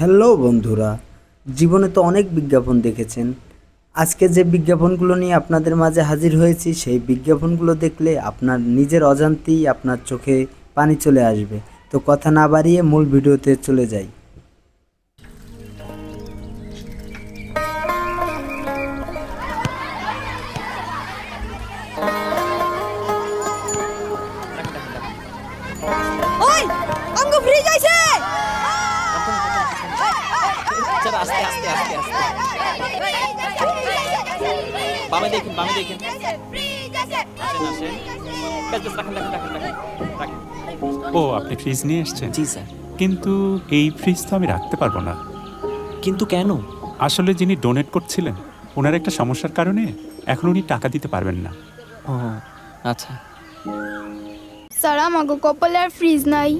Hello বন্ধুরা, জীবনে তো অনেক বিজ্ঞাপন দেখেছেন। আজকে যে বিজ্ঞাপনগুলো নিয়ে আপনাদের মাঝে হাজির হয়েছি, সেই বিজ্ঞাপনগুলো দেখলে আপনার নিজের অজান্তেই আপনার চোখে পানি চলে আসবে। তো কথা না বাড়িয়ে মূল ভিডিওতে চলে যাই। বামে দেখেন বামে দেখেন। আসেন আসেন বেশ বেশ রাখেন রাখেন রাখেন রাখেন রাখেন ও আপনি ফ্রিজ নিয়ে এসেছেন? জি স্যার। কিন্তু এই ফ্রিজ তো আমি রাখতে পারব না। কিন্তু কেন? আসলে যিনি ডোনেট করছিলেন ওনার একটা সমস্যার কারণে এখন উনি টাকা দিতে পারবেন না। ও আচ্ছা। স্যার আমাকে কপালে আর ফ্রিজ নাই।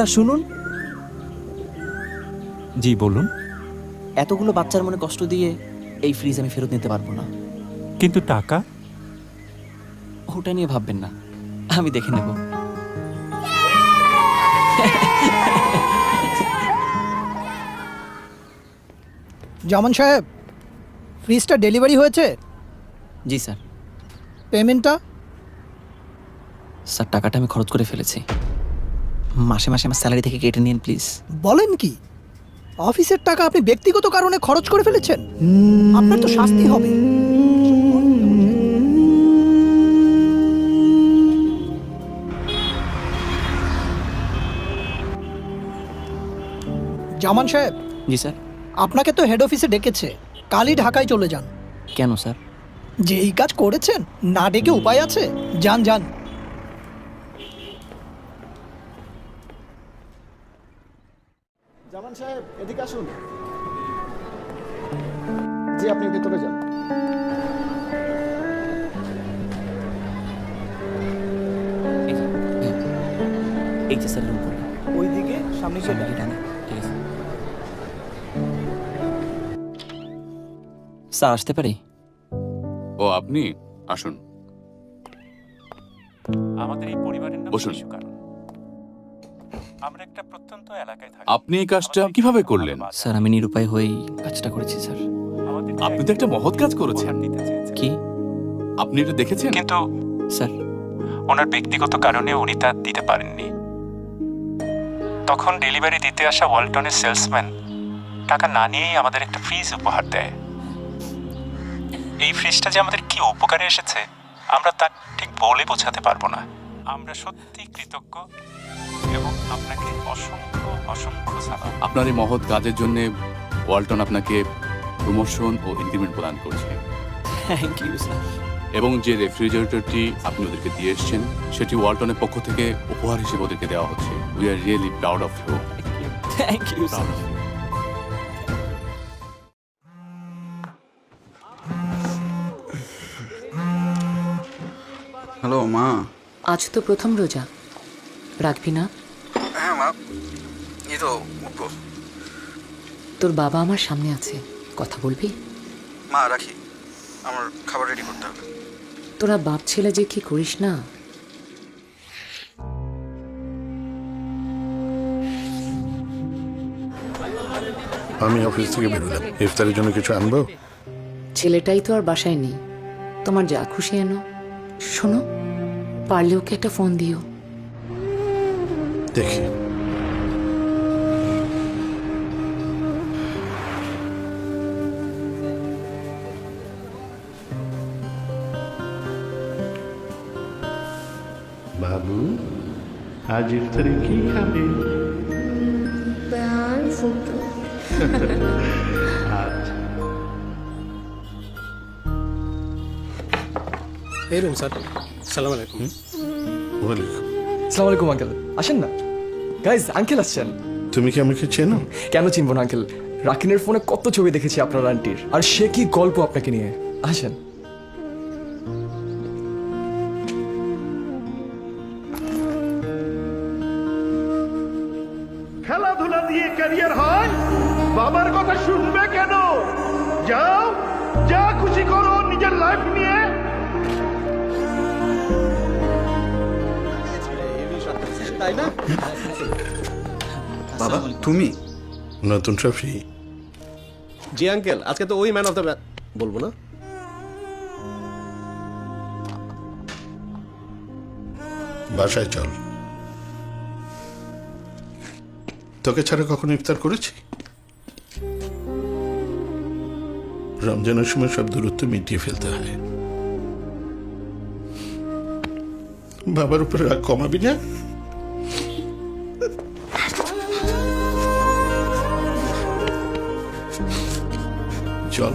স্যার শুনুন। জি বলুন। এতগুলো বাচ্চার মনে কষ্ট দিয়ে এই ফ্রিজ আমি ফেরত নিতে পারব না। কিন্তু টাকা? ওটা নিয়ে ভাববেন না। আমি দেখে নেব। জামান সাহেব ফ্রিজটা ডেলিভারি হয়েছে? জি স্যার। পেমেন্টটা স্যার টাকাটা আমি খরচ করে ফেলেছি। মাসে মাসে আমার স্যালারি থেকে কেটে নিন প্লিজ বলেন কি? অফিসের টাকা আপনি ব্যক্তিগত কারণে খরচ করে ফেলেছেন। আপনার তো শাস্তি হবে। জামান সাহেব জি স্যার। আপনাকে তো হেড অফিসে ডেকেছে। কালই ঢাকায় চলে যান। কেন স্যার? যে এই কাজ করেছেন না ডেকে উপায় আছে? যান যান। জামান সাহেব এদিকে আসুন। জি আপনি ভেতরে যান। এই যে, স্যার রুম করুন। ওইদিকে সামনে গিয়ে ডানে। ঠিক আছে। স্যার আসতে পারি? ও আপনি আসুন। আমাদের এই পরিবারের নাম বসুন। আমরা একটা প্রত্যন্ত এলাকায় থাকি। আপনি এই কাজটা কীভাবে করলেন? স্যার আমি নিরুপায় হয়েই কাজটা করেছি স্যার। আমাদের আপনি তো একটা মহৎ কাজ করেছেন। কি? আপনি এটা দেখেছেন? কিন্তু স্যার। ওনার ব্যক্তিগত কারণে উনি তা দিতে পারেননি। তখন ডেলিভারি দিতে আসা ওয়ালটনের সেলসম্যান টাকা না নিয়েই আমাদের একটা ফ্রিজ উপহার দেয়। এই ফ্রিজটা যে আমাদের কি উপকারে এসেছে আমরা তা ঠিক বলে বোঝাতে পারব না। আমরা সত্যি কৃতজ্ঞ। আপনাকে অসংখ্য অসংখ্য সালাম। আপনার এই মহৎ কাজের জন্য ওয়ালটন আপনাকে প্রমোশন ও ইনক্রিমেন্ট প্রদান করছে। থ্যাংক ইউ স্যার এবং যে রেফ্রিজারেটরটি আপনি ওদেরকে দিয়ে এসেছেন সেটি ওয়ালটনের পক্ষ থেকে উপহার হিসেবে ওদেরকে দেওয়া হচ্ছে। We are really proud of you thank you sir hello মা আজ তো প্রথম রোজা। রাখবি না? এই তো উঠবো। তোর বাবা আমার সামনে আছে। কথা বলবি? মা রাখি। আমার খাবার রেডি করতে হবে। তোরা বাপ ছেলে যে কি করিস না? আমি অফিস থেকে বেরোলাম ইফতারের জন্য কিছু আনব? ছেলেটাই তো আর বাসায় নেই। তোমার যা খুশি এনো শোনো পারলে ওকে একটা ফোন দিও। দেখি। আজ ইফতারে কি খাবে? আচ্ছা। এই রুম স্যার। সালাম আলাইকুম। ওয়ালাইকুম। সালাম আলাইকুম আঙ্কেল। আসেন না। গাইজ আঙ্কেল আসছেন। তুমি কি আমাকে চেনো? কেন চিনব না আঙ্কেল? রাকিনের ফোনে কত ছবি দেখেছি আপনার আন্টির। আর সে কি গল্প আপনাকে নিয়ে? আসেন। ক্যারিয়ার হয়? বাবার কথা শুনবে কেন? যাও যা খুশি করো নিজের লাইফ নিয়ে। বাবা তুমি? নতুন ট্রফি। জি আঙ্কেল আজকে তো ওই ম্যান অফ দ্য বলব না? বাসায় চল। তোকে ছাড়া কখনো ইফতার করেছি? রমজানের সময় সব দূরত্ব মিটিয়ে ফেলতে হয়। বাবার উপরে রাগ কমাবি না? চল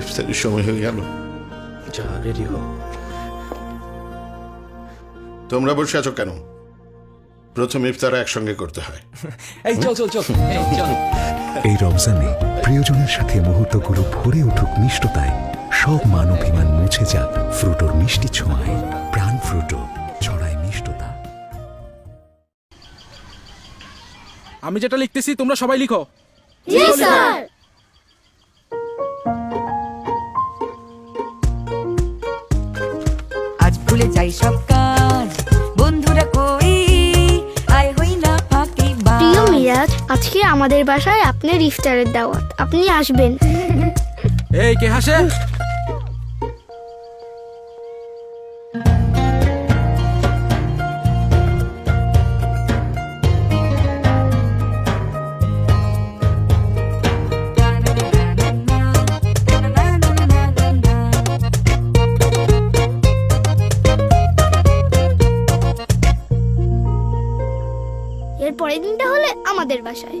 ইফতারের সময় হয়ে গেল। যা রেডি তোমরা বসে আছো কেন? প্রথম ইফতার একসঙ্গে করতে হয়। এই চল চল চল। চল। এই রমজানে প্রিয়জনের সাথে মুহূর্তগুলো ভরে উঠুক মিষ্টতায়। সব মান অভিমান মুছে যাক ফ্রুটোর মিষ্টি ছোঁয়ায়। প্রাণ ফ্রুটো ছড়ায় মিষ্টতা। আমি যেটা লিখতেছি তোমরা সবাই লিখো। আজ ভুলে যাই সব কাজ। আজকে আমাদের বাসায় আপনার ইফতারের দাওয়াত। আপনি আসবেন। এই কে হাসে? পরের দিনটা হলে আমাদের বাসায়।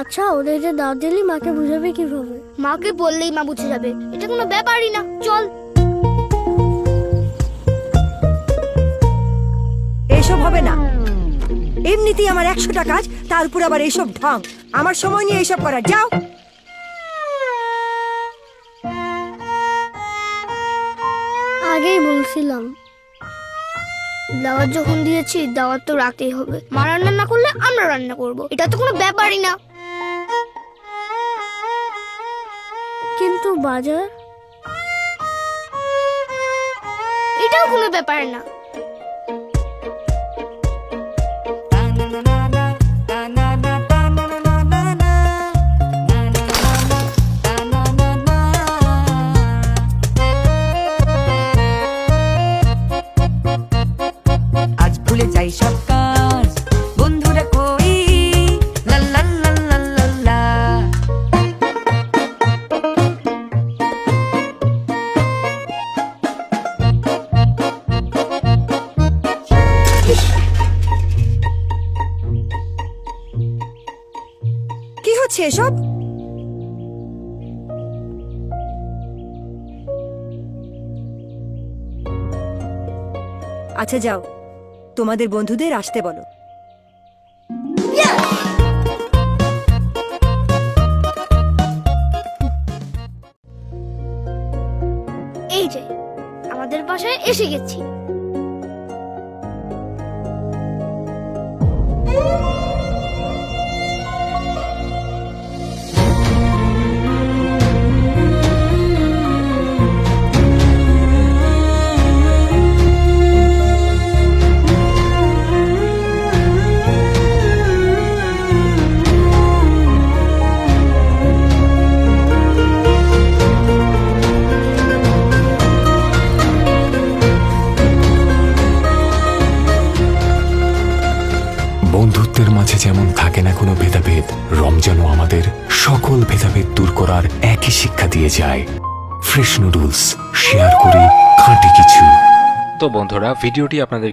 আচ্ছা ওদের যে দিলি মাকে বুঝাবে কীভাবে? মাকে বললেই মা বুঝে যাবে। এটা কোনো ব্যাপারই না। চল। এসব হবে না। এমনিতেই আমার একশোটা কাজ তার উপর আবার এইসব ঢং। আমার সময় নিয়ে এইসব করা যাও। আগেই বলছিলাম। দাওয়াত যখন দিয়েছি, দাওয়াত তো রাখতেই হবে। মা রান্না না করলে আমরা রান্না করব। এটা তো কোনো ব্যাপারই না। কিন্তু বাজার? এটাও কোনো ব্যাপার না। হচ্ছে এসব? আচ্ছা যাও। তোমাদের বন্ধুদের আসতে বলো। এই যে আমাদের বাসায় এসে গেছি। বন্ধুত্বের মাঝে যেমন থাকে না কোনো ভেদাভেদ রমজানও আমাদের সকল ভেদাভেদ দূর করার একই শিক্ষা দিয়ে যায়। ফ্রেশ নুডলস, শেয়ার করে খাঁটি কিছু। তো বন্ধুরা, ভিডিওটি আপনাদের